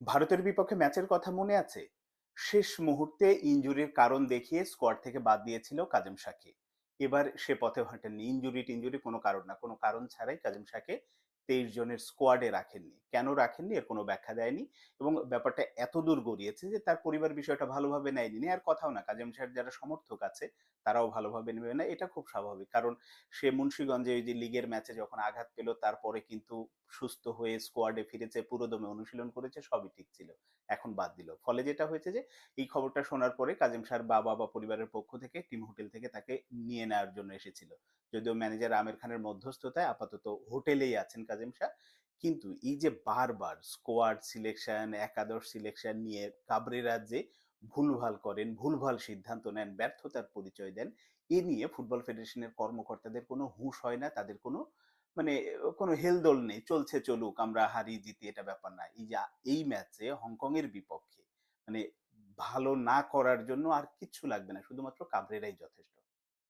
ভারতের বিপক্ষে ম্যাচের কথা মনে আছে? শেষ মুহূর্তে ইনজুরির কারণ দেখিয়ে স্কোয়াড থেকে বাদ দিয়েছিল কাজেম শাহকে এবার সে পথে হাঁটেননি। ইনজুরি টিনজুরি কোনো কারণ না। কোনো কারণ ছাড়াই কাজেম শাহকে তেইশ জনের স্কোয়াডে রাখেননি। কেন রাখেননি? এর কোনো ব্যাখ্যা দেয়নি। এবং ব্যাপারটা এত দূর গড়িয়েছে যে তার পরিবার বিষয়টা ভালোভাবে নেয়নি। আর কথাও না। কাজেম শাহের যারা সমর্থক আছে তারাও ভালোভাবে নেবে না, এটা খুব স্বাভাবিক। কারণ সে মুন্সিগঞ্জে ওই যে লিগের ম্যাচে যখন আঘাত পেল, তারপরে কিন্তু সুস্থ হয়ে স্কোয়াডে ফিরেছে, পুরোদমে অনুশীলন করেছে, সবই ঠিক ছিল। এখন বাদ দিল। ফলে যেটা হয়েছে যে, এই খবরটা শোনার পরে কাজিম শাহর বাবা বা পরিবারের পক্ষ থেকে টিম হোটেল থেকে তাকে নিয়ে নেওয়ার জন্য এসেছিল। যদিও ম্যানেজার আমির খানের মধ্যস্থতায় আপাতত হোটেলেই আছেন কাজিম শাহ কিন্তু এই যে বারবার স্কোয়াড সিলেকশন একাদশ সিলেকশন নিয়ে কাবরেরা যে ভুলভাল করেন, ভুলভাল সিদ্ধান্ত নেন, ব্যর্থতার পরিচয় দেন, এ নিয়ে ফুটবল ফেডারেশনের কর্মকর্তাদের কোনো হুঁশ হয় না, তাদের কোনো মানে কোনো হেলদোল নেই, চলছে চলুক, আমরা হারি জিতি, এটা ব্যাপার না। এই যা, এই ম্যাচে হংকং এর বিপক্ষে মানে ভালো না করার জন্য আর কিচ্ছু লাগবে না, শুধুমাত্র কাবরেরাই যথেষ্ট।